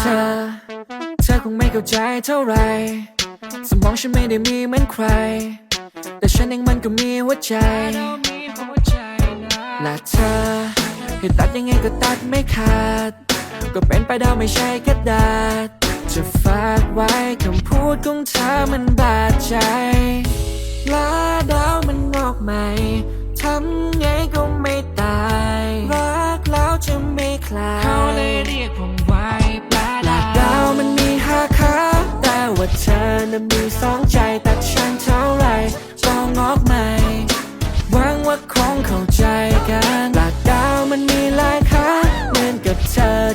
เธอ เธอคงไม่เข้าใจเท่าไร สมองฉันไม่ได้มีเหมือนใคร แต่ฉันเองมันก็มีหัวใจ และเธอให้ตัดยังไงก็ตัดไม่ขาด ก็เป็นไปได้ไม่ใช่กระดาษ จะฝากไว้คำพูดของเธอมันบาดใจลาดาวมันงอกใหม่ทำไงก็ไม่ตาย รักแล้วจะไม่คลาย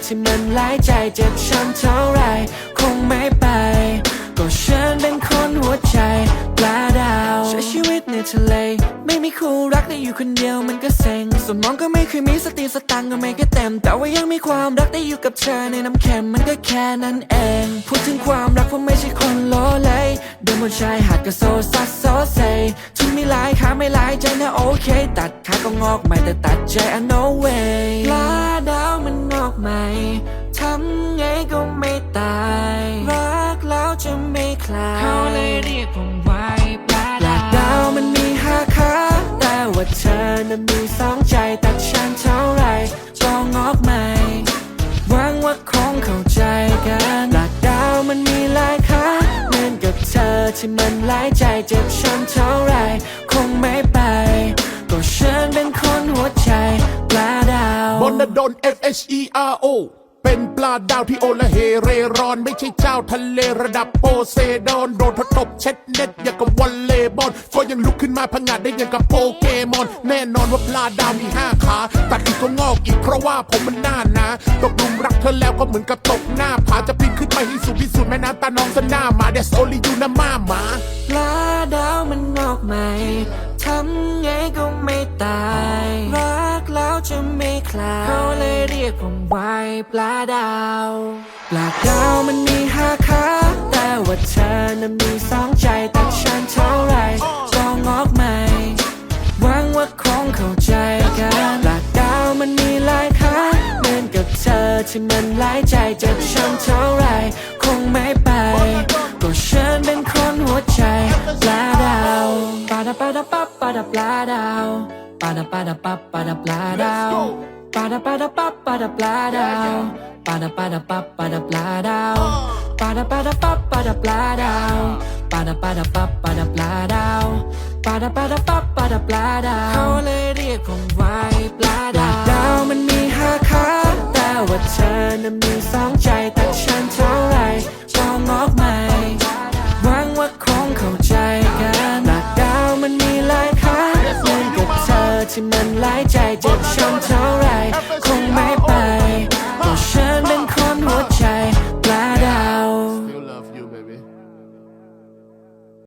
ที่มันหลายใจเจ็บช้ำเท่าไร คงไม่ไป ก็ฉันเป็นคนหัวใจปลาดาวใช้ชีวิตในทะเล ไม่มีคู่รักได้อยู่คนเดียวมันก็เซ็งสมองก็ไม่เคยมีสติสตังค์ก็ไม่ก็เต็ม แต่ว่ายังมีความรักได้อยู่กับเธอในน้ำเค็มมันก็แค่นั้นเอง พูดถึงความรักผมไม่ใช่คนโลเลยเดินบนชายหาดก็โซซัสโซเซที่มีหลายขาไม่หลายใจนะโอเค ตัดขาก็งอกใหม่แต่ตัดใจ I no way ลายเขาเลยเรียกผมไว้ปลาดาวดาวมันมีห้าขาแต่ว่าเธอนั้นมีสองใจแต่ฉันเท่าไหรก็งอกใหม่หวังว่าคงเข้าใจกันหลักดาวมันมีหลายขาเหมือนกับเธอที่มันหลายใจเจ็บช้ำเท่าไหรคงไม่ไปก็ฉันเป็นคนหัวใจปลาดาวบนดน F H E R O เป็นปลาดาวที่โอละเฮเรรอน ไม่ใช่เจ้าทะเลระดับโปเซดอน โดนทดตบเช็ดเน็ตอย่างกับวอลเลย์บอลก็ยังลุกขึ้นมาพังงาดได้อย่างกับโปเกมอน แน่นอนว่าปลาดาวมีห้าขา ตัดอีกก็งอกอีกเพราะว่าผมมันหน้านาตกลุมรักเธอแล้วก็เหมือนกับตกหน้าผาจะปีนขึ้นไปให้สูงที่สุดแม่น้ำตาน้องสหน้าหมาเดสโอลิยูนะมาหมาปลาดาวมันงอกใหม่ทำไงก็ ผมไว้ปลาดาว ปลาดาวมันมีห้าขาแต่ว่าเธอนั้นมีสองใจแต่ฉันเท่าไรก็งอกใหม่หวังว่าคงเข้าใจกันปลาดาวมันมีหลายขาเหมือนกับเธอที่มันหลายใจจ็บช้ำเท่าไรคงไม่ไป ก็ฉันเป็นคนหัวใจปลาดาวปลาดาปลาดาปับปาดาปลาดาวปลาดาปาดาปับปาดาปลาดาว ปาดาปาดาปับปาดาปลาดาวปาดาปาดาปับปาดาปลาดาวปาดาปาดาปับปาดาปลาดาวปาดาปาดาปับปาดาปลาดาวปาดาปาดาปับปาดาปลาดาวเขาเลยเรียกผมไว้ปลาดาวดาวมันมีห้าขาแต่ว่าเธอนั้นมีสองใจแต่ฉันเท่าไร